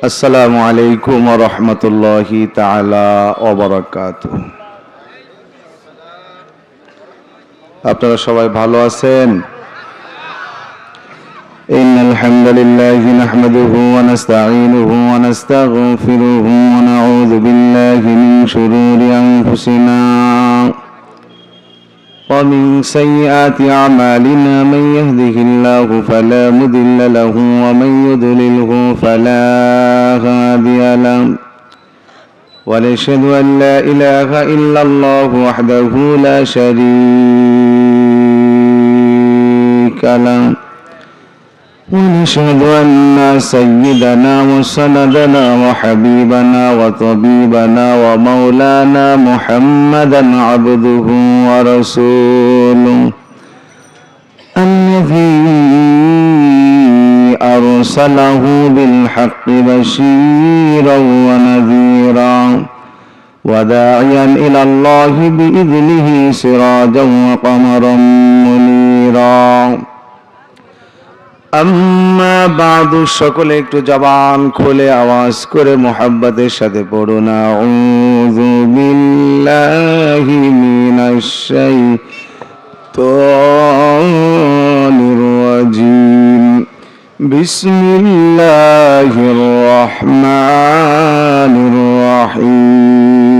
আসসালামু আলাইকুম রহমতুল্লাহি তাআলা ওবারাকাত আপনারা সবাই ভালো আছেন إن الحمد لله نحمده ونستعينه ونستغفره ونعوذ بالله من شرور أنفسنا ومن سيئات أعمالنا من يهده الله فلا مضل له ومن يضلله فلا هادي له. ونشهد أن لا إله إلا الله وحده لا شريك له. ونشهد أن سيدنا وسندنا وحبيبنا وطبيبنا ومولانا محمدا عبده ورسوله الذي أرسله بالحق بشيرا ونذيرا وداعيا إلى الله بإذنه سراجا وقمرا منيرا আম্মা বাদু, সকলে একটু জবান খুলে আওয়াজ করে মোহাব্বতের সাথে পড়ুন আউযু বিল্লাহি মিনাশ রহিম।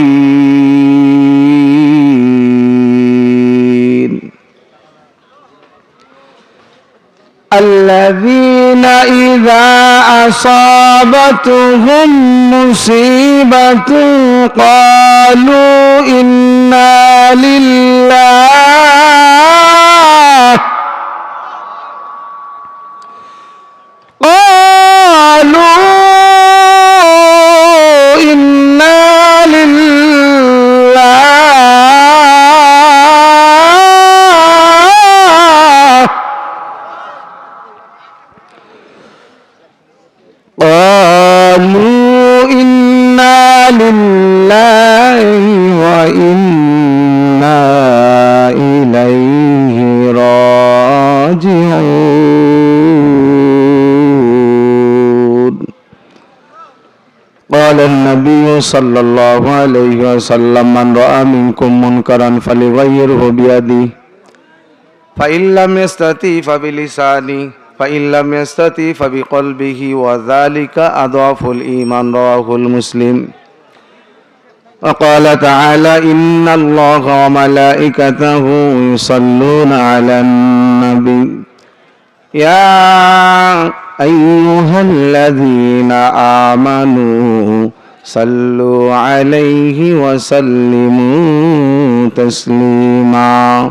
الذين إذا أصابتهم مصيبة قالوا إنا لله. قالوا النبي صلى الله عليه وسلم من رأى منكم منكرا فليغيره بيده فإن لم يستطيع فبلسانه فإن لم يستطيع فبقلبه وذلك أضعف الإيمان رواه المسلم وقال تعالى إن الله وملائكته يصلون على النبي يا أيها الذين آمنوا صلوا عليه وسلموا تسليما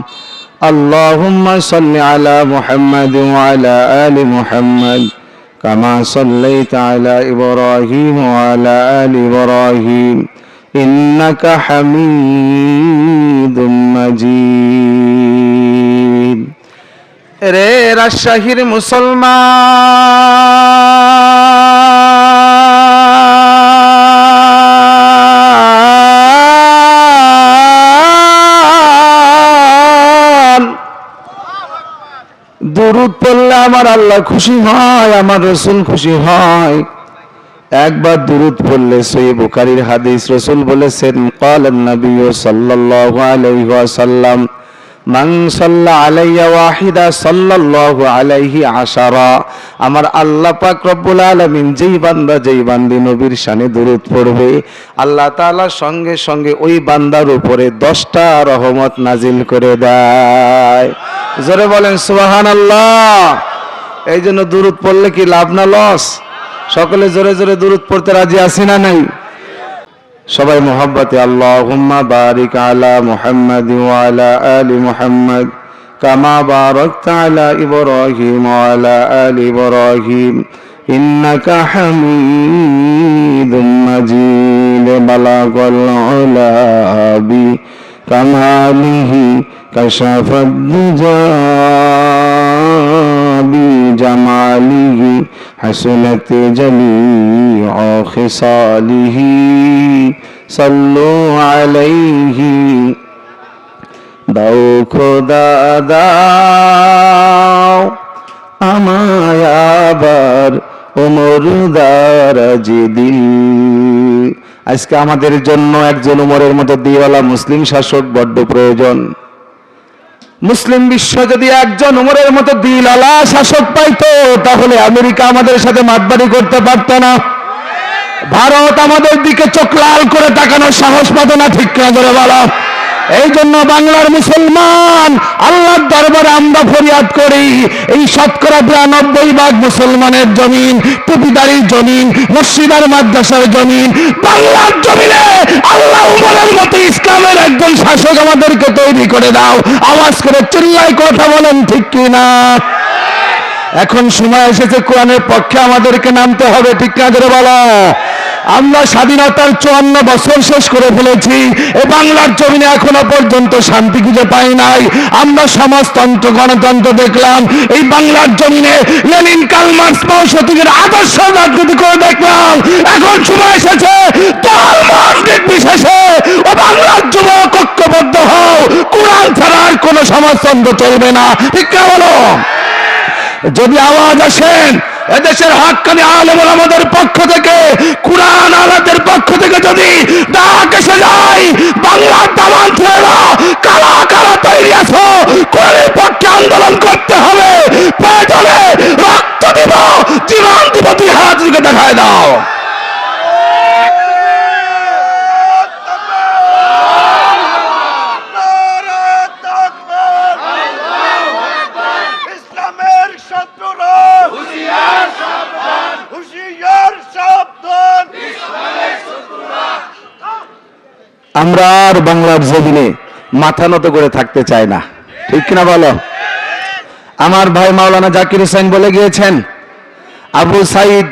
اللهم صل على محمد وعلى آل محمد كما صليت على إبراهيم وعلى آل إبراهيم إنك حميد مجيد রে রাজশাহীর মুসলমান আমার আল্লাহ খুশি হয়, আমার রসুল খুশি হয়। একবার দুরুদ পড়লে সই বুকারির হাদিস, রসুল বলেছেন কলেন নবী সাল্লাল্লাহু আলাইহি ওয়াসাল্লাম আলাইহি আশারা। আমার আল্লাহ পাক রব্বুল যেই বান্দা, যেই বান্দি নবীর শানে দুরুদ পড়বে, আল্লাহ তাআলা সঙ্গে সঙ্গে ওই বান্দার উপরে দশটা রহমত নাজিল করে দেয়। জোরে বলেন, সুবহানাল্লাহ। এই জন্য দরুদ পড়লে কি লাভ না লস? সকলে জোরে জোরে দরুদ পড়তে রাজি আছি না নাই? সবাই মোহাব্বতে, আল্লাহুম্মা বারিক আলা মুহাম্মাদ আলা আলি মুহাম্মাদ কামা বারাকতা আলা ইব্রাহিম আলা আলি ইব্রাহিম ইন্নাকা হামিদুম মাজিদ বালাগাল উলা বি কামালিহি কাশাফাদ দুজা بجماله حسنت جميع خصاله صلوا عليه দাও খোদা দাও আমায় আবার ওমর দারাজ দিল আজকে আমাদের জন্য একজন উমরের মতো দিওয়ালা মুসলিম শাসক বড্ড প্রয়োজন মুসলিম বিশ্ব যদি একজন উমরের মতো দিল আলা শাসক পাইতো, তাহলে আমেরিকা আমাদের সাথে মাতবাড়ি করতে পারতো না। ভারত আমাদের দিকে চোখ লাল করে তাকানোর সাহস পাতো না, ঠিক না ধরে বলো। এই জন্য বাংলার মুসলমান, আল্লাহর দরবারে আমরা ফরিয়াদ করি। এই শতকরা বিরানব্বই ভাগ মুসলমানের জমিন, টুপিদারির জমিন, মসজিদার মাদ্রাসার জমিন, বাংলার জমিনে আল্লাহ উমরের মতো ইসলামের একজন শাসক আমাদেরকে তৈরি করে দাও। আওয়াজ করে চিল্লাই কথা বলেন, ঠিক কি না? এখন সময় এসেছে, কোরআনের পক্ষে আমাদেরকে নামতে হবে, ঠিক না বলো? আমরা স্বাধীনতার চুয়ান্ন বছর শেষ করে ফেলেছি, এ বাংলার জমিনে এখনও পর্যন্ত শান্তি খুঁজে পাই নাই। আমরা সমাজতন্ত্র, গণতন্ত্র দেখলাম, এই বাংলার জমিনে লেনিন কালমার্স শতকের আদর্শ রাজনীতি করে দেখলাম। এখন সময় এসেছে বিশেষে, ও বাংলার যুবক ঐক্যবদ্ধ হও। কোরআন ছাড়া আর কোনো সমাজতন্ত্র চলবে না। ঠিক না বলো? যদি আওয়াজ আসেন এদেশের হাক্কানি আলম আমাদের পক্ষ থেকে, কুরআন আলাদের পক্ষ থেকে যদি ডাক এসে যায়, বাংলার দামান ছেলেরা কালা কালা তৈরি আছো, কোরআনের পক্ষে আন্দোলন করতে হবে প্রয়োজনে রক্ত দিব, জীবন দিব, দুই হাত দেখায় দাও। আমরা আর বাংলার জমিনে মাথা নত করে থাকতে চাই না। ঠিক কিনা বলো? আমার ভাই মাওলানা জাকির হোসেন বলে গিয়েছেন, আবু সাইদ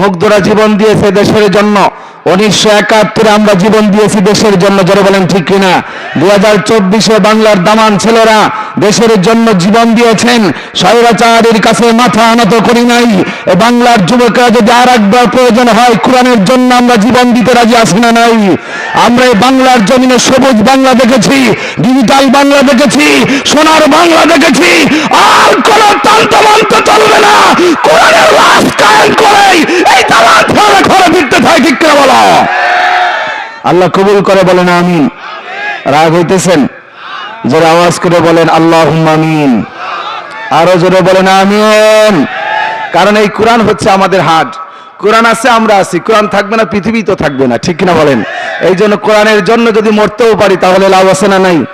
মুগ্ধরা জীবন দিয়েছে দেশের জন্য। উনিশশো একাত্তরে আমরা জীবন দিয়েছি দেশের জন্য যারা বলেন ঠিক কিনা? দু হাজার চব্বিশে বাংলার দামান ছেলেরা দেশের জন্য জীবন দিয়েছেন। স্বৈরাচারীর কাছে মাথা আনত করি নাই। বাংলার যুবকরা যদি আর একবার প্রয়োজন হয়, কোরআনের জন্য আমরা জীবন দিতে রাজি আছি না নাই। আমরা এই বাংলার জমিনে সবুজ বাংলা দেখেছি, ডিজিটাল বাংলা দেখেছি, সোনার বাংলা দেখেছি। আর কোন তন্ত্রমন্ত্র চলবে না। কোরআনের লাশ কায়েম করেই এই দালাল ঘরে ফিরতে থাকে ঠিক করে আল্লাহ। কবুল করে বলেন আমিন। রাগ হইতেছেন? জোরে আওয়াজ করে বলেন আল্লাহ আমিন। আরও জোরে বলেন আমিন। কারণ এই কোরআন হচ্ছে আমাদের হাট। কোরআন আছে, আমরা আছি। কোরআন থাকবে না, পৃথিবী তো থাকবে না। ঠিক কিনা বলেন? এই জন্য কোরআনের জন্য যদি মরতেও পারি, তাহলে লাভ আছে না নাই?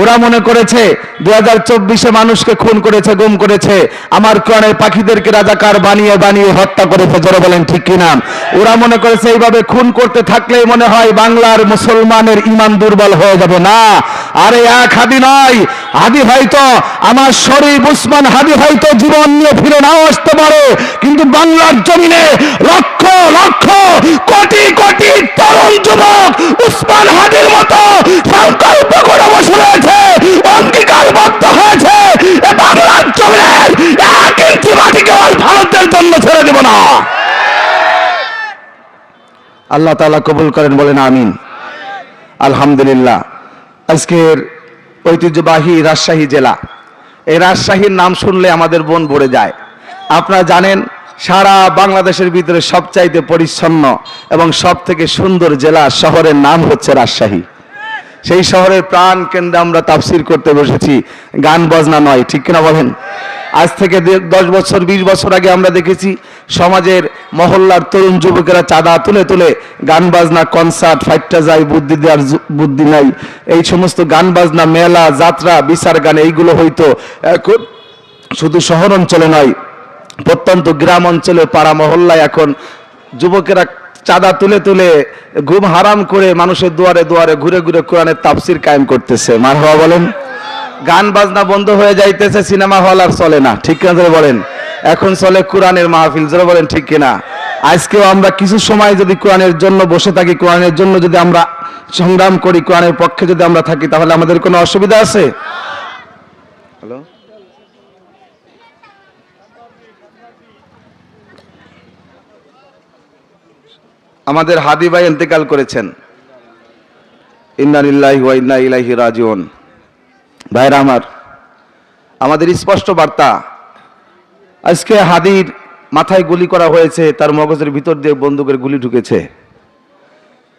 ওরা মনে করেছে দু হাজার চব্বিশে মানুষকে খুন করেছে, গুম করেছে। আমার কোরআনের পাখিদেরকে রাজাকার বানিয়ে বানিয়ে হত্যা করেছে, জোরে বলেন ঠিক কিনা? ওরা মনে করেছে এইভাবে খুন করতে থাকলেই মনে হয় বাংলার মুসলমানের ইমান দুর্বল হয়ে যাবে। না, আরে এক হাদি নয়, হাদি হয়তো আমার শরীফ উসমান হাদি হয়তো জীবন নিয়ে ফিরে নাও আসতে পারে, কিন্তু বাংলার জমিনে লক্ষ লক্ষ, কোটি কোটি তরুণ যুবক উসমান হাদির মতো সংকল্প করে বসে রয়েছে অঙ্গীকারবদ্ধ হয়েছে বাংলার জমিনের এক ইঞ্চি মাটি কেবল ভারতের জন্য ছেড়ে দেব না। আল্লাহ তাআলা কবুল করেন, বলেন আমিন। আলহামদুলিল্লাহ, আজকের ঐতিহ্যবাহী রাজশাহী জেলা, এই রাজশাহীর নাম শুনলে আমাদের বোন ভরে যায়। আপনারা জানেন, সারা বাংলাদেশের ভিতরে সবচাইতে পরিচ্ছন্ন এবং সব থেকে সুন্দর জেলা শহরের নাম হচ্ছে রাজশাহী। সেই শহরের প্রাণ কেন্দ্রে আমরা তাফসির করতে বসেছি। গান, বাজনা নয়, ঠিক কিনা বলেন? আজ থেকে দশ বছর, বিশ বছর আগে আমরা দেখেছি সমাজের মহল্লার তরুণ যুবকেরা চাঁদা তুলে তুলে গান, বাজনা, কনসার্ট, ফাইটটা যায়, বুদ্ধি দেওয়ার বুদ্ধি নাই। এই সমস্ত গান, বাজনা, মেলা, যাত্রা, বিচার গান, এইগুলো হয়তো এখন শুধু শহর অঞ্চলে নয়, প্রত্যন্ত গ্রাম অঞ্চলে, পাড়া মহল্লায় এখন যুবকেরা চাঁদা তুলে তুলে ঘুম হারাম করে মানুষের দুয়ারে দুয়ারে ঘুরে ঘুরে কোরআনের তাফসির কায়েম করতেছে। মার হওয়া বলেন। গান বাজনা বন্ধ হয়ে যাইতেছে, সিনেমা হল আর চলে না। ঠিক কিনা ধরে বলেন? এখন চলে কোরআনের মাহফিল ধরে বলেন ঠিক কিনা? আজকেও আমরা কিছু সময় যদি কোরআনের জন্য বসে থাকি, কোরআনের জন্য যদি আমরা সংগ্রাম করি, কোরআনের পক্ষে যদি আমরা থাকি, তাহলে আমাদের কোনো অসুবিধা আছে? আমাদের হাদি ভাই ইন্তেকাল করেছেন। ইন্নানিল্লাহি ওয়া ইন্না ইলাইহি রাজিউন। ভাইরা আমার, আমাদের স্পষ্ট বার্তা, আজকে হাদির মাথায় গুলি করা হয়েছে, তার মগজের ভিতর দিয়ে বন্দুকের গুলি ঢুকেছে।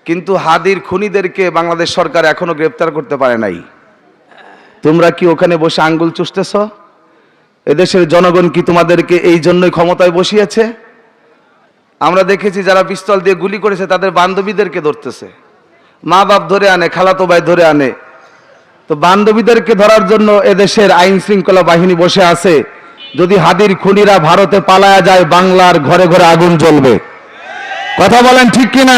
কিন্তু হাদির খুনিদেরকে বাংলাদেশ সরকার এখনও গ্রেপ্তার করতে পারে নাই। তোমরা কি ওখানে বসে আঙ্গুল চুষতেছ? এদেশের জনগণ কি তোমাদেরকে এই জন্যই ক্ষমতায় বসিয়েছে? আমরা দেখেছি যারা পিস্তল দিয়ে গুলি করেছে, তাদের বান্ধবীদেরকে ধরতেছে। মা বাপ ধরে আনে খালাতো ভাই ধরে আনে। তো বান্ধবীদেরকে ধরার জন্য এদেশের আইন শৃঙ্খলা বাহিনী বসে আছে। যদি হাদির খুনিরা ভারতে পালায়া যায়, বাংলার ঘরে ঘরে আগুন জ্বলবে। কথা বলেন ঠিক কিনা?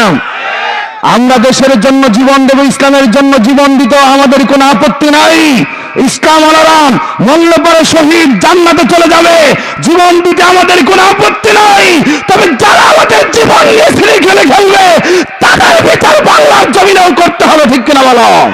আমরা দেশের জন্য জীবন দেব, ইসলামের জন্য জীবন দিতে আমাদের কোনো আপত্তি নাই। ইসলাম আলারাম মূল্য পরে শহীদ জান্নাতে চলে যাবে। জীবন দিতে আমাদের কোনো আপত্তি নাই। তবে যারা আমাদের জীবন নিয়ে ছিঁড়ে খেলে খেলবে, তাদের বিচার বাংলার জমিনেও করতে হবে, ঠিক কিনা বলো?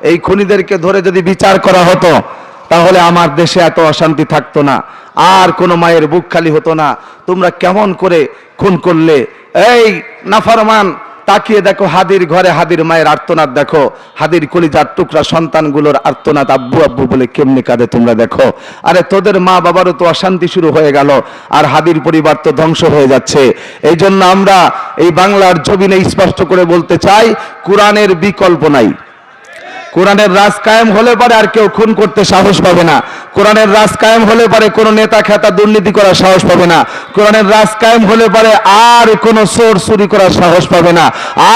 এই খুনিদেরকে ধরে যদি বিচার করা হতো, তাহলে আমার দেশে এত অশান্তি থাকতো না। আর কোনো মায়ের বুক খালি হতো না। তোমরা কেমন করে খুন করলে? এই নাফরমান তাকিয়ে দেখো হাদির ঘরে হাদির মায়ের আর্তনাদ দেখো। হাদির কলিজার টুকরা সন্তানগুলোর আর্তনাদ আব্বু আব্বু বলে কেমনি কাঁদে তোমরা দেখো। আরে তোদের মা বাবারও তো অশান্তি শুরু হয়ে গেল, আর হাদির পরিবার তো ধ্বংস হয়ে যাচ্ছে। এই জন্য আমরা এই বাংলার জমিনে স্পষ্ট করে বলতে চাই, কোরআনের বিকল্প নাই। কোরআনের রাজ কায়েম হলে পারে আর কেউ খুন করতে সাহস পাবে না। কোরআনের রাজ কায়েম হলে পারে কোনো নেতা খেতা দুর্নীতি করার সাহস পাবে না। কোরআনের রাজ কায়েম হলে পারে আর কোনো চোর চুরি করার সাহস পাবে না।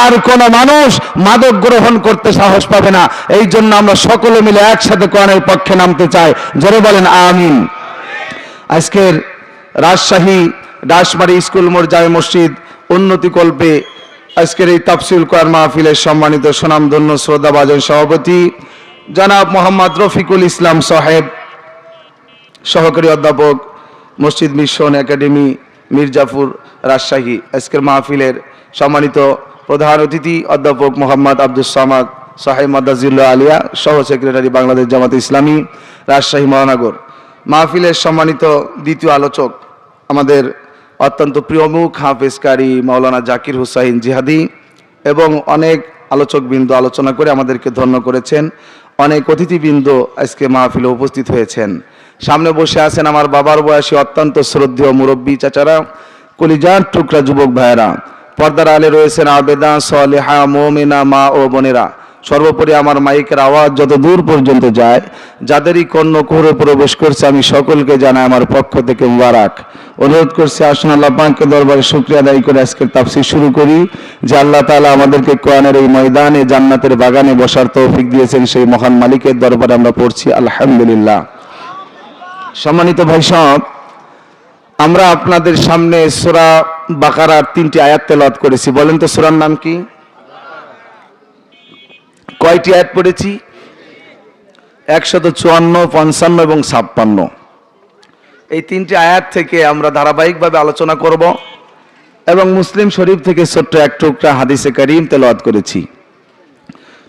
আর কোনো মানুষ মাদক গ্রহণ করতে সাহস পাবে না। এই জন্য আমরা সকলে মিলে একসাথে কোরআনের পক্ষে নামতে চাই। জোরে বলেন, আমিন। আজকের রাজশাহী ডাসমারি স্কুল মোড় জামে মসজিদ উন্নতিকল্পে আজকের এই তাফসিল কোরআন মাহফিলের সম্মানিত সুনামধন্য শ্রদ্ধাভাজন সভাপতি জনাব মোহাম্মদ রফিকুল ইসলাম সাহেব, সহকারী অধ্যাপক মসজিদ মিশন একাডেমি, মির্জাপুর রাজশাহী। আজকের মাহফিলের সম্মানিত প্রধান অতিথি অধ্যাপক মোহাম্মদ আব্দুল সামাদ সাহেব মাদাজিল্লা আলিয়া, সহ সেক্রেটারি বাংলাদেশ জামাত ইসলামী, রাজশাহী মহানগর। মাহফিলের সম্মানিত দ্বিতীয় আলোচক আমাদের অত্যন্ত প্রিয়মুখ হাফেজকারী মাওলানা জাকির হুসাইন জিহাদি এবং অনেক আলোচকবৃন্দ আলোচনা করে আমাদেরকে ধন্য করেছেন। অনেক অতিথিবৃন্দ আজকে মাহফিলে উপস্থিত হয়েছেন। সামনে বসে আছেন আমার বাবার বয়সী অত্যন্ত শ্রদ্ধেয় মুরব্বী চাচারা, কলিজার টুকরা যুবক ভাইয়েরা। পর্দার আলে রয়েছেন আবেদা, সলেহা, মোমেনা, মা ও বোনেরা। সর্বোপরি আমার মাইকের আওয়াজ যত দূর পর্যন্ত যায়, যাদেরই কর্ণ কোহরে প্রবেশ করছে, আমি সকলকে জানাই আমার পক্ষ থেকে মুবারক। অনুরোধ করছি, আসুন আল্লাহ দরবারে শুক্রিয়া আদায় করে আজকের তাফসির শুরু করি, যে আল্লাহ তাআলা আমাদেরকে কোরআনের এই ময়দানে, জান্নাতের বাগানে বসার তৌফিক দিয়েছেন, সেই মহান মালিকের দরবারে আমরা পড়ছি, আলহামদুলিল্লাহ। সম্মানিত ভাই সব আমরা আপনাদের সামনে সোরা বাকারার তিনটি আয়াত তেলাওয়াত করেছি, বলেন তো সোরার নাম কি? কয়টি আয়াত পড়েছি? একশত চুয়ান্ন, পঞ্চান্ন এবং ছাপ্পান্ন। এই তিনটি আয়াত থেকে আমরা ধারাবাহিকভাবে আলোচনা করব এবং মুসলিম শরীফ থেকে ছোট্ট এক টুকরা হাদিসে করিম তেলাওয়াত করেছি।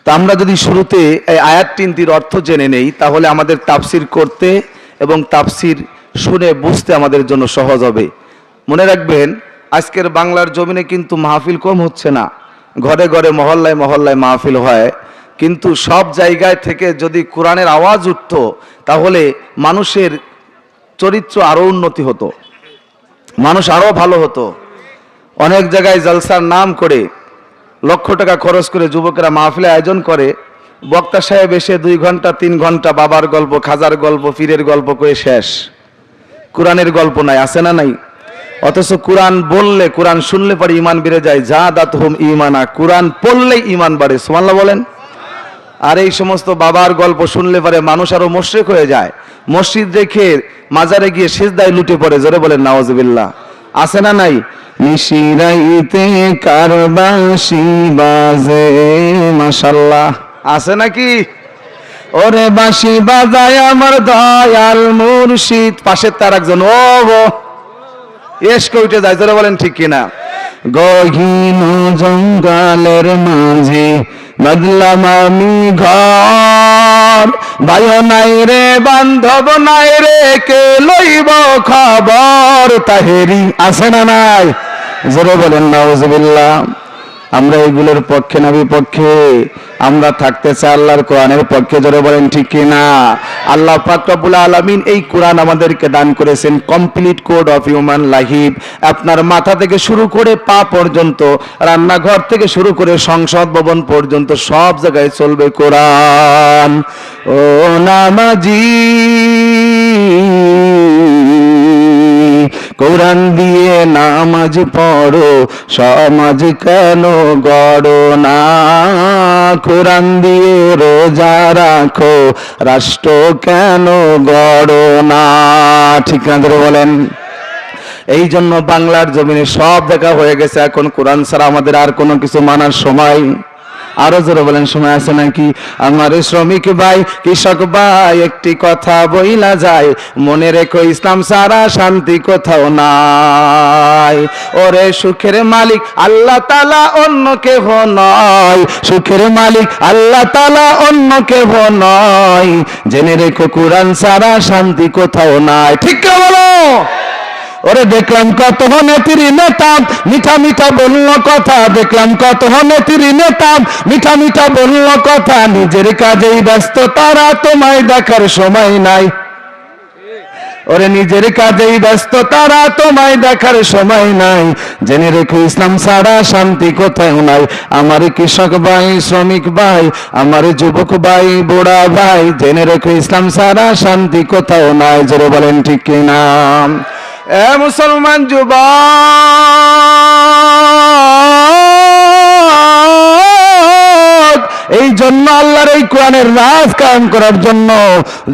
তা আমরা যদি শুরুতে এই আয়াত তিনটির অর্থ জেনে নেই, তাহলে আমাদের তাফসির করতে এবং তাফসির শুনে বুঝতে আমাদের জন্য সহজ হবে। মনে রাখবেন, আজকের বাংলার জমিনে কিন্তু মাহফিল কম হচ্ছে না। ঘরে ঘরে মহল্লায় মহল্লায় মাহফিল হয়। কিন্তু সব জায়গায় থেকে যদি কোরআনের আওয়াজ উঠত, তাহলে মানুষের চরিত্র আরও উন্নতি হতো, মানুষ আরও ভালো হতো। অনেক জায়গায় জলসার নাম করে লক্ষ টাকা খরচ করে যুবকেরা মাহফিলে আয়োজন করে। বক্তা সাহেব এসে দুই ঘণ্টা, তিন ঘণ্টা বাবার গল্প, খাজার গল্প, পীরের গল্প করে শেষ। কোরআনের গল্প নাই, আছে না নাই? অথচ কোরআন বললে, কোরআন শুনলে পরে ইমান বেড়ে যায়। যা দাত হোম ইমানা কোরআন পড়লেই ইমান বাড়ে সুমাল্লাহ বলেন। আর এই সমস্ত বাবার গল্প শুনলে পরে মানুষ আরও মোশরেক হয়ে যায়। মসজিদ রেখে মাজারে গিয়ে সিজদায় লুটে পড়ে, জোরে বলেন নওয়াজবিল্লাহ আছে না নাই? নিশিরাইতে কারবাসি বাজে মাশাল্লাহ আছে নাকি? ওরে বাঁশি বাজায় আমার দয়াল মুর্শিদ। পাশের তার একজন, ও এসকে উঠে যায়, জোরে বলেন ঠিক কিনা? গহীন জঙ্গলের মাঝে বদলাম আমি ঘর। ভাই নাই রে, বান্ধব নাই রে, কে লইব খবর? তাহেরি আছে না নাই? জোরে বলেন, নাউজুবিল্লাহ। আমরা এগুলোর পক্ষে না, বিপক্ষে। আমরা থাকতে চাই আল্লাহর কোরআনের পক্ষে ধরে বলেন ঠিক কি না? আল্লাহ পাক রব্বুল আলামিন এই কোরআন আমাদেরকে দান করেছেন complete code of human life আপনার মাথা থেকে শুরু করে পা পর্যন্ত, রান্নাঘর থেকে শুরু করে সংসদ ভবন পর্যন্ত সব জায়গায় চলবে কোরআন। ও নামাজি কোরআন দিয়ে নামাজ পড়ো, সমাজ কেন গড়ো না? কোরআন দিয়ে রোজা রাখো, রাষ্ট্র কেন গড়ো না? ঠিক না ধরে বলেন। এই জন্য বাংলার জমিনে সব দেখা হয়ে গেছে, এখন কোরআন ছাড়া আমাদের আর কোনো কিছু মানার সময় আরও জোরে বলেন, সময় আছে নাকি? আমার শ্রমিক ভাই, কৃষক ভাই, একটি কথা বইলা যায়। মনে রেখো, ইসলাম সারা শান্তি কোথাও নাই। ওরে সুখের মালিক, আল্লাহ তালা অন্য কেহ নয়। সুখের মালিক, আল্লাহ তালা অন্য কেহ নয়। জেনে রেখো, কোরআন সারা শান্তি কোথাও নাই। ঠিক বলো? ওরে দেখলাম কত নেত্রী নেতা, মিঠা মিঠা বলল কথা। দেখলাম কত নেত্রী নেতা, মিঠা মিঠা বলল কথা। নিজের কাজেই ব্যস্ত, তারা তোমায় দেখার সময় নাই। ওরে নিজের কাজেই ব্যস্ত, তারা তোমায় দেখার সময় নাই। জেনে রেখো, ইসলাম সারা শান্তি কোথাও নাই। আমার কৃষক ভাই, শ্রমিক ভাই, আমার যুবক ভাই, বুড়া ভাই, জেনে রেখো, ইসলাম সারা শান্তি কোথাও নাই। জোরে বলেন, ঠিক কিনা? এ মুসলমান যুবক! এই জন্য আল্লাহর এই কোরআনের রাজ কায়েম করার জন্য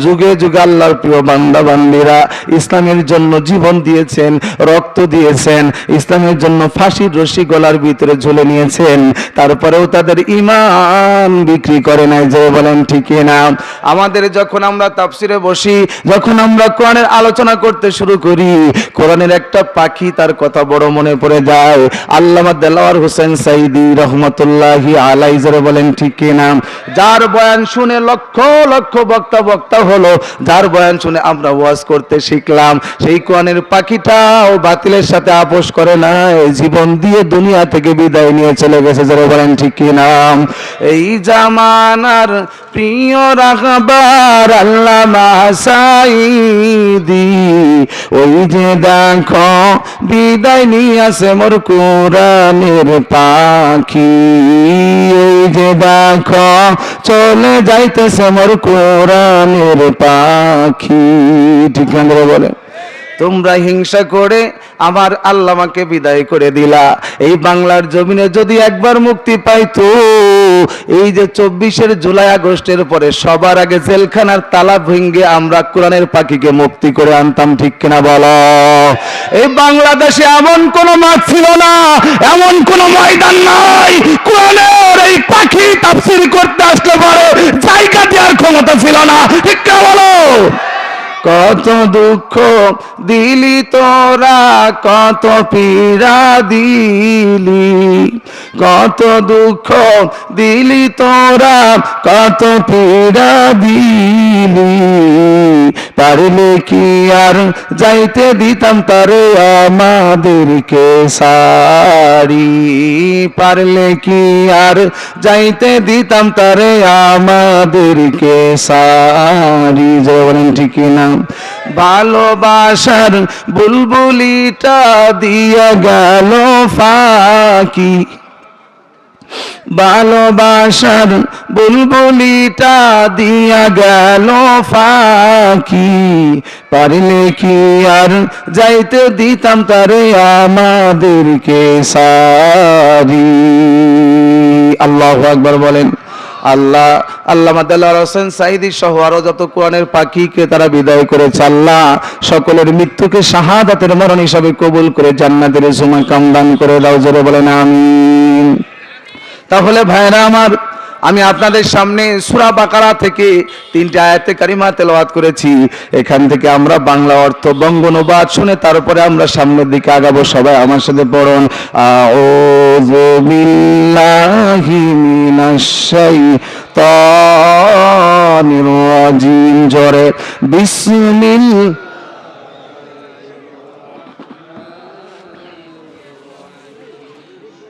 যুগে যুগে আল্লাহর প্রিয় বান্দা বান্দিরা ইসলামের জন্য জীবন দিয়েছেন, রক্ত দিয়েছেন, ইসলামের জন্য ফাঁসির রশি গলার ভিতরে ঝুলে নিয়েছেন, তারপরেও তাদের ইমান বিক্রি করে নাই যে বলেন ঠিকই না আমাদের যখন আমরা তাফসিরে বসি, যখন আমরা কোরআনের আলোচনা করতে শুরু করি, কোরআনের একটা পাখি তার কথা বড় মনে পড়ে যায়। আল্লামা দেলাওয়ার হোসেন সাইদি রহমতুল্লাহি জোরে বলেন ঠিক কিনা যার বয়ান শুনে লক্ষ লক্ষ বক্তা বক্তা হলো, যার বয়ান শুনে আমরা ওয়াজ করতে শিখলাম, সেই কোরআনের পাখিটাও বাতিলের সাথে আপোষ করে না জীবন দিয়ে দুনিয়া থেকে বিদায় নিয়ে চলে গেছে বলেন ঠিক এই জামানার প্রিয় রাখবার সাইদি ওই যে দেখো, বিদায় নিয়ে আসে মোর কোরআনের পাখি, ওই যে চলে যাইতেছে মোর কোরআনের পাখি। ঠিক বলে তোমরা হিংসা করে আমার আল্লামাকে বিদায় করে দিলা। এই বাংলার জমিনে যদি একবার মুক্তি পাইতো, এই যে চব্বিশের জুলাই আগস্টের পরে সবার আগে জেলখানার তালা ভেঙ্গে আমরা কোরআনের পাখিকে মুক্তি করে আনতাম, ঠিক কিনা বলো? এই বাংলাদেশে এমন কোন মাঠ ছিল না, এমন কোন ময়দান নাই, কোরআনের এই পাখি তাফসির করতে আসলে পরে জায়গা দেওয়ার ক্ষমতা ছিল না, ঠিক কিনা বলো? কত দুঃখ দিলি তোরা, কত পীড়া দিলি। কত দুঃখ দিলি তোরা, কত পীড়া দিলি। পারলে কি আর যাইতে দিতাম তারে আমাদেরকে সারি? পারলে কি আর যাইতে দিতাম তারে আমাদেরকে সারি? যে বলেন না? ভালোবাসার বুলবুলিটা দিয়া গেল ফাঁকি। ভালোবাসার বুলবুলিটা দিয়া গেল ফাঁকি। পারলে কি আর যাইতে দিতাম তারে আমাদেরকে সারি। আল্লাহ আকবার বলেন। আল্লাহ আল্লাহ মাদাল্লাহ হোসেন সাইদি সহ আরও যত কোরআনের পাখিকে তারা বিদায় করেছে, আল্লাহ সকলের মৃত্যুকে শাহাদাতের মরণ হিসাবে কবুল করে জান্নাতের সময় কামদান করে দাও, জোরে বলেন আমি তাহলে ভাইরা আমার আমি আপনাদের সামনে সুরা বাকারা থেকে তিনটে আয়াতে কারিমা তেলাওয়াত করেছি। এখান থেকে আমরা বাংলা অর্থ বঙ্গনুবাদ শুনে তারপরে আমরা সামনের দিকে আগাবো। সবাই আমার সাথে পড়ুন। আউযু বিল্লাহি মিনাশ শাইতানির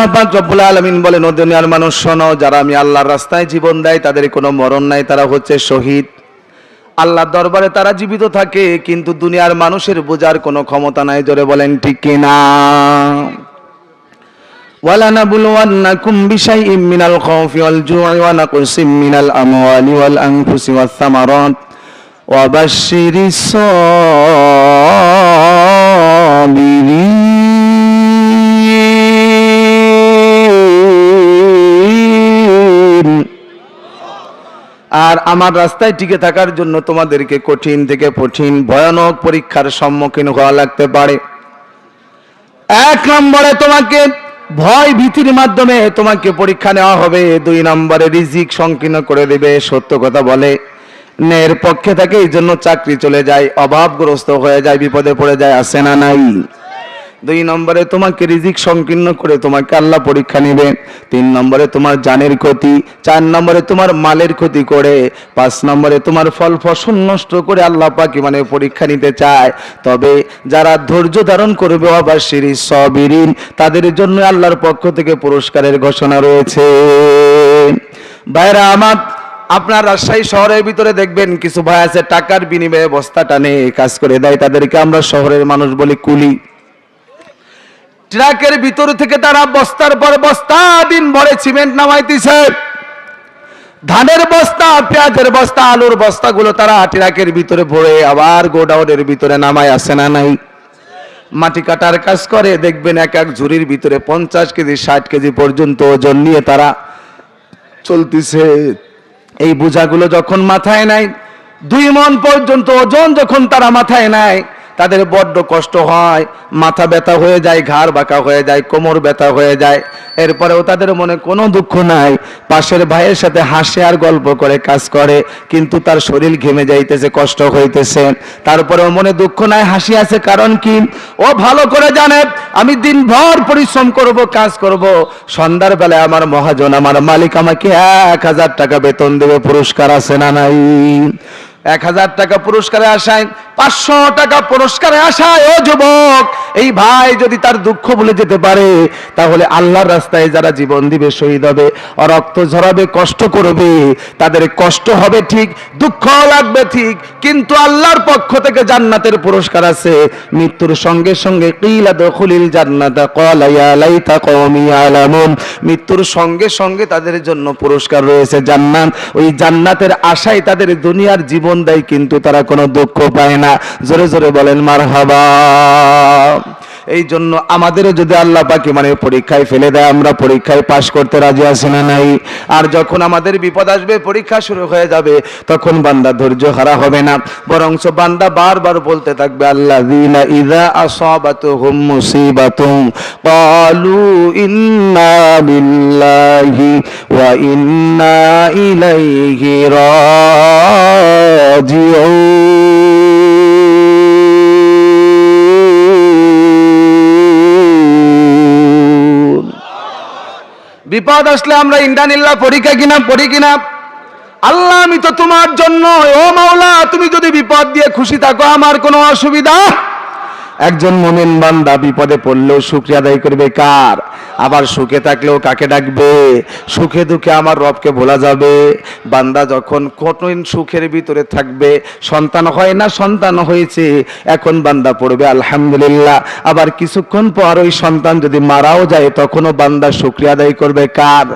আল্লাহ পাক রব্বুল আলামিন বলেন ও দুনিয়ার মানুষ শোনো যারা আমি আল্লাহর রাস্তায় জীবন দেয় তাদের কোনো মরণ নাই তারা হচ্ছে শহীদ আল্লাহর দরবারে তারা জীবিত থাকে কিন্তু দুনিয়ার মানুষের বোঝার কোনো ক্ষমতা নাই জোরে বলেন ঠিক কিনা ولنبلونكم بشيء من الخوف والجوع ونقص من الأموال والأنفس والثمرات وبشر الصابرين আর আমার রাস্তায় টিকে থাকার জন্য তোমাদেরকে কঠিন থেকে কঠিন ভয়ানক পরীক্ষার সম্মুখীন হওয়া লাগতে পারে। এক নম্বরে তোমাকে ভয় ভীতির মাধ্যমে তোমাকে পরীক্ষা নেওয়া হবে। দুই নম্বরে রিজিক সংকীর্ণ করে দেবে, সত্য কথা বলে। নের পক্ষে থাকে এই জন্য চাকরি চলে যায়, অভাবগ্রস্ত হয়ে যায়, বিপদে পড়ে যায়, আসে না নাই। দুই নম্বরে তোমাকে রিজিক সংকীর্ণ করে তোমাকে আল্লাহ পরীক্ষা নেবে। তিন নম্বরে তোমার জানের ক্ষতি, চার নম্বরে তোমার মালের ক্ষতি করে, পাঁচ নম্বরে তোমার ফল ফসল নষ্ট করে আল্লাহ পাকি মানে পরীক্ষা নিতে চায়। তবে যারা ধৈর্য ধারণ করবে আবার সিরিজ সবিরিন, তাদের জন্য আল্লাহর পক্ষ থেকে পুরস্কারের ঘোষণা রয়েছে। ভাইরা, আমার আপনার রাজশাহী শহরের ভিতরে দেখবেন কিছু ভাই আছে, টাকার বিনিময়ে বস্তা টানে কাজ করে দেয়। তাদেরকে আমরা শহরের মানুষ বলি কুলি। ট্রাকের ভিতর থেকে তারা বস্তার পর বস্তা, দিন ভরে সিমেন্ট নামাইতেছে। ধানের বস্তা, পেঁয়াজের বস্তা, আলুর বস্তাগুলো তারা ট্রাকের ভিতরে ভরে আবার গোডাউনের ভিতরে নামায় আসে না নাই? মাটি কাটার কাজ করে, দেখবেন এক এক ঝুড়ির ভিতরে পঞ্চাশ কেজি, ষাট কেজি পর্যন্ত ওজন নিয়ে তারা চলতেছে। এই বোঝাগুলো যখন মাথায় নাই, দুই মন পর্যন্ত ওজন যখন তারা মাথায় নেয় তাদের বড্ড কষ্ট হয়, মাথা ব্যথা হয়ে যায়, ঘাড় বাঁকা হয়ে যায়, কোমর ব্যথা হয়ে যায়। এরপরেও তাদের মনে কোনো দুঃখ নাই। পাশের ভাইয়ের সাথে হাসে আর গল্প করে, কাজ করে, কিন্তু তার শরীর ঘেমে যাইতেছে, কষ্ট হইতেছে। তারপরেও মনে দুঃখ নাই, হাসি আছে, কারণ কি? ও ভালো করে জানে, আমি দিনভর পরিশ্রম করব, কাজ করব। সন্ধ্যার বেলায় আমার মহাজন, আমার মালিক আমাকে এক হাজার টাকা বেতন দেবে, পুরস্কার আছে না নাই? এক হাজার টাকা পুরস্কারে আসায়, পাঁচশো টাকা পুরস্কারে আসায়, ও যুবক, এই ভাই যদি তার দুঃখ ভুলে যেতে পারে, তাহলে আল্লাহর রাস্তায় যারা জীবন দিবে, শহীদ হবে রক্ত ঝরাবে, কষ্ট করবে, তাদের কষ্ট হবে ঠিক, দুঃখ লাগবে ঠিক, কিন্তু আল্লাহর পক্ষ থেকে জান্নাতের পুরস্কার আছে। মৃত্যুর সঙ্গে সঙ্গে মৃত্যুর সঙ্গে সঙ্গে তাদের জন্য পুরস্কার রয়েছে জান্নাত। ওই জান্নাতের আশায় তাদের দুনিয়ার জীবন দেয় কিন্তু তারা কোনো দুঃখ পায় না। জোরে জোরে বলেন মারহাবা। এই জন্য আমাদেরও যদি আল্লাহ পাকি মানে পরীক্ষায় ফেলে দেয়, আমরা পরীক্ষায় পাশ করতে রাজি আছি না নাই? আর যখন আমাদের বিপদ আসবে, পরীক্ষা শুরু হয়ে যাবে, তখন বান্দা ধৈর্য হারা হবে না। বরঞ্চ বান্দা বারবার বলতে থাকবে আল্লাহ ইদা আসাবাতুহুম মুসিবাতুম ক্বালু ইন্না বিল্লাহি ওয়া ইন্না ইলাইহি বিপদ আসলে আমরা ইন্দানিল্লাহ পড়ি কিনা পড়ি কিনা? আল্লাহ, আমি তো তোমার জন্য, ও মাওলা, তুমি যদি বিপদ দিয়ে খুশি থাকো, আমার কোনো অসুবিধা একজন মোমেন বান্দা বিপদে পড়লেও শুক্রিয়া আদায় করবে কার? আবার সুখে থাকলেও কাকে ডাকবে? সুখে দুঃখে আমার রবকে ভোলা যাবে। বান্দা যখন কঠিন সুখের ভিতরে থাকবে, সন্তান হয় না সন্তান হয়েছে, এখন বান্দা পড়বে, আলহামদুলিল্লাহ। আবার কিছুক্ষণ পর ওই সন্তান যদি মারাও যায়, তখনও বান্দা শুক্রিয়া আদায় করবে কার?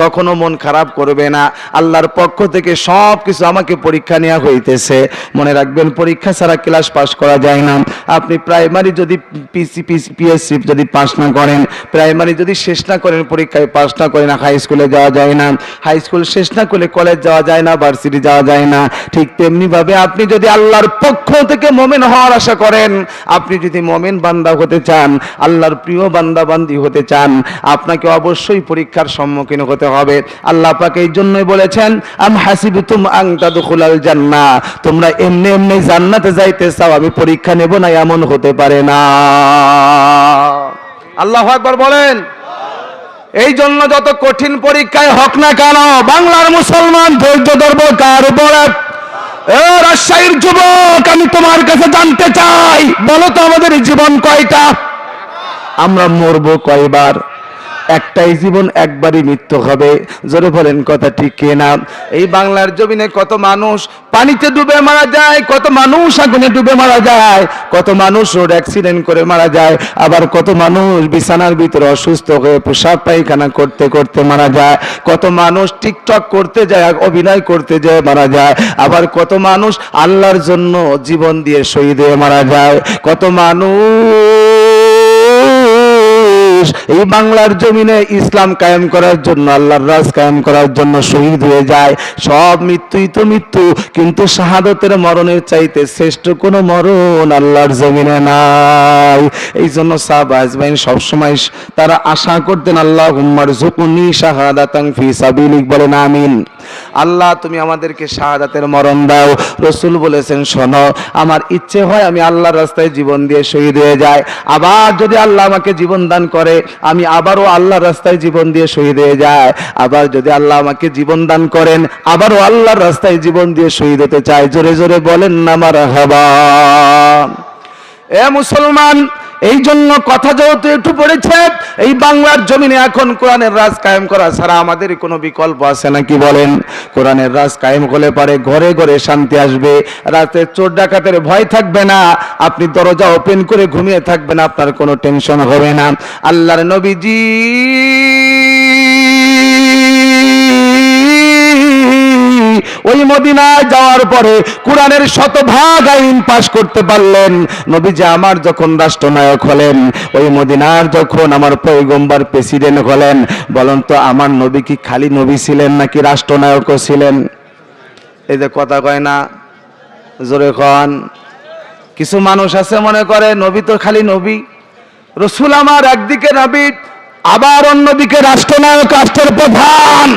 কখনো মন খারাপ করবে না। আল্লাহর পক্ষ থেকে সব কিছু আমাকে পরীক্ষা নেওয়া হইতেছে। মনে রাখবেন, পরীক্ষা ছাড়া ক্লাস পাস করা যায় না। আপনি প্রাইমারি যদি পিসি পিএসসি যদি পাস না করেন, প্রাইমারি যদি শেষ না করেন, পরীক্ষায় পাস না করেন, হাই স্কুলে যাওয়া যায় না। হাই স্কুল শেষ না করলে কলেজ যাওয়া যায় না, ভার্সিটি যাওয়া যায় না। ঠিক তেমনি ভাবে আপনি যদি আল্লাহর পক্ষ থেকে মোমেন হওয়ার আশা করেন, আপনি যদি মোমেন বান্দা হতে চান, আল্লাহর প্রিয় বান্দা বান্দি হতে চান, আপনাকে অবশ্যই পরীক্ষার সম্মুখীন হতে হবে। আল্লাহ পাকে এই জন্যই বলেছেন, আম হাসিবতুম আন তাদখুলাল জান্নাহ তোমরা এমনি এমনি জান্নাতে যাইতে চাও, আমি পরীক্ষা নেব না, এমন হতে পারে না। আল্লাহু আকবার বলেন। এই জন্য যত কঠিন পরীক্ষায় হক না কেন, বাংলার মুসলমান ধৈর্য ধরব কার উপরে? রাজশাহীর যুবক, আমি তোমার কাছে জানতে চাই, বলো তো আমাদের জীবন কয়টা? আমরা মরবো কয়বার? একটাই জীবন, একবারই মৃত্যু হবে। জোরে বলেন, কথা ঠিক না? এই বাংলার জমিনে কত মানুষ পানিতে ডুবে মারা যায়, কত মানুষ আগুনে ডুবে মারা যায়, কত মানুষ রোড অ্যাক্সিডেন্ট করে মারা যায়, আবার কত মানুষ বিছানার ভিতরে অসুস্থ হয়ে পেশাব পায়খানা করতে করতে মারা যায়, কত মানুষ টিকটক করতে যায়, অভিনয় করতে যায় মারা যায়, আবার কত মানুষ আল্লাহর জন্য জীবন দিয়ে শহীদ হয়ে মারা যায়, কত মানুষ এই বাংলার জমিনে ইসলাম কায়েম করার জন্য, আল্লাহর রাজ কায়েম করার জন্য শহীদ হয়ে যায়। সব মৃত্যুই তো মৃত্যু, কিন্তু শাহাদতের মরণের চাইতে শ্রেষ্ঠ কোনো মরণ আল্লাহর জমিনে নাই। এই জন্য সাহাব আজমাইন সবসময় তারা আশা করতেন আল্লাহ হুম্মার জুকুনি শাহাদাতাং ফি সাবিলিক বলেন, আমিন। আল্লাহ, তুমি আমাদেরকে শাহাদাতের মরণ দাও। রসুল বলেছেন, শোনো, আমার ইচ্ছে হয় আমি আল্লাহর রাস্তায় জীবন দিয়ে শহীদ হয়ে যাই। আবার যদি আল্লাহ আমাকে জীবন দান করে, আমি আবারও আল্লাহর রাস্তায় জীবন দিয়ে শহীদ হয়ে যায় আবার যদি আল্লাহ আমাকে জীবন দান করেন, আবারও আল্লাহর রাস্তায় জীবন দিয়ে শহীদ হতে চাই। জোরে জোরে বলেন না আমার হাবা এ মুসলমান এই জন্য কথা যেহেতু একটু পড়েছে, এই বাংলার জমিনে এখন কোরআনের রাজ কায়েম করা ছাড়া আমাদের কোনো বিকল্প আছে নাকি বলেন? কোরআনের রাজ কায়েম হলে পারে ঘরে ঘরে শান্তি আসবে, রাতে চোর ডাকাতের ভয় থাকবে না, আপনি দরজা ওপেন করে ঘুমিয়ে থাকবেন, আপনার কোনো টেনশন হবে না। আল্লাহর নবীজি ওই মদিনায় যাওয়ার পরে কোরআনের শতভাগ আইন পাশ করতে পারলেন। নবীজি আমার যখন রাষ্ট্রনায়ক হলেন, ওই মদিনার যখন আমার পয়গম্বর প্রেসিডেন্ট হলেন, বলেন তো আমার নবী কি খালি নবী ছিলেন নাকি রাষ্ট্রনায়কও ছিলেন? এই যে কথা কয় না, জোরে খন কিছু মানুষ আছে মনে করে, নবী তো খালি নবী। রসুল আমার একদিকে নবী, আবার অন্যদিকে রাষ্ট্রনায়ক, রাষ্ট্রের প্রধান।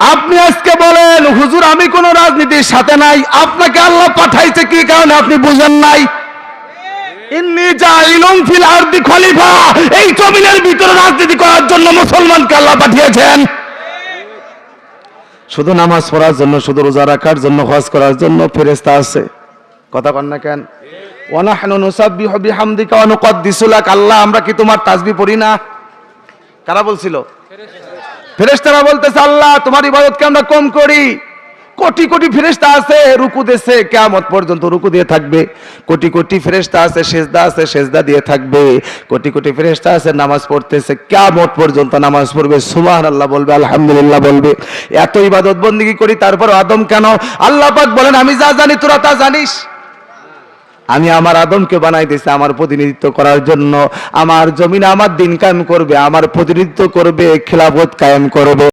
আপনি আজকে বলেন, হুজুর, আমি কোন রাজনীতির সাথে নাই। আপনাকে আল্লাহ পাঠাইছে কি কারণে আপনি বুঝেন নাই? খলিফা। এই ভিতরে রাজনীতি করার জন্য মুসলমানকে আল্লাহ পাঠিয়েছেন। শুধু নামাজ পড়ার জন্য, শুধু রোজা রাখার জন্য, হজ করার জন্য ফেরেস্তা আছে। কথা কন না কেন? ওয়ানাহনু নুসাব্বিহু বিহামদিকা ওয়া নুকদ্দিসু লাক। আল্লাহ, আমরা কি তোমার তাসবিহ পড়ি না? কারা বলছিল? ফেরেশতারা বলতেছে, আল্লাহ, তোমার ইবাদতকে আমরা কম করি। কোটি কোটি ফেরেশতা আছে, রুকু দেশে কিয়ামত পর্যন্ত রুকু দিয়ে থাকবে। কোটি কোটি ফেরেশতা আছে, সেজদা আছে, সেজদা দিয়ে থাকবে। কোটি কোটি ফেরেশতা আছে, নামাজ পড়তেছে, কিয়ামত পর্যন্ত নামাজ পড়বে। সুবাহ আল্লাহ বলবে, আলহামদুলিল্লাহ বলবে। এত ইবাদত বন্দিগি করি? তারপর আদম কেন? আল্লাহ পাক বলেন, আমি যা জানি তোরা তা জানিস। আমি আমার আদমকে বানাই দিয়েছি আমার প্রতিনিধিত্ব করার জন্য। আমার জমিন আমার দিন কায়েম করবে, আমার প্রতিনিধিত্ব করবে, খেলাফত কায়েম করবে।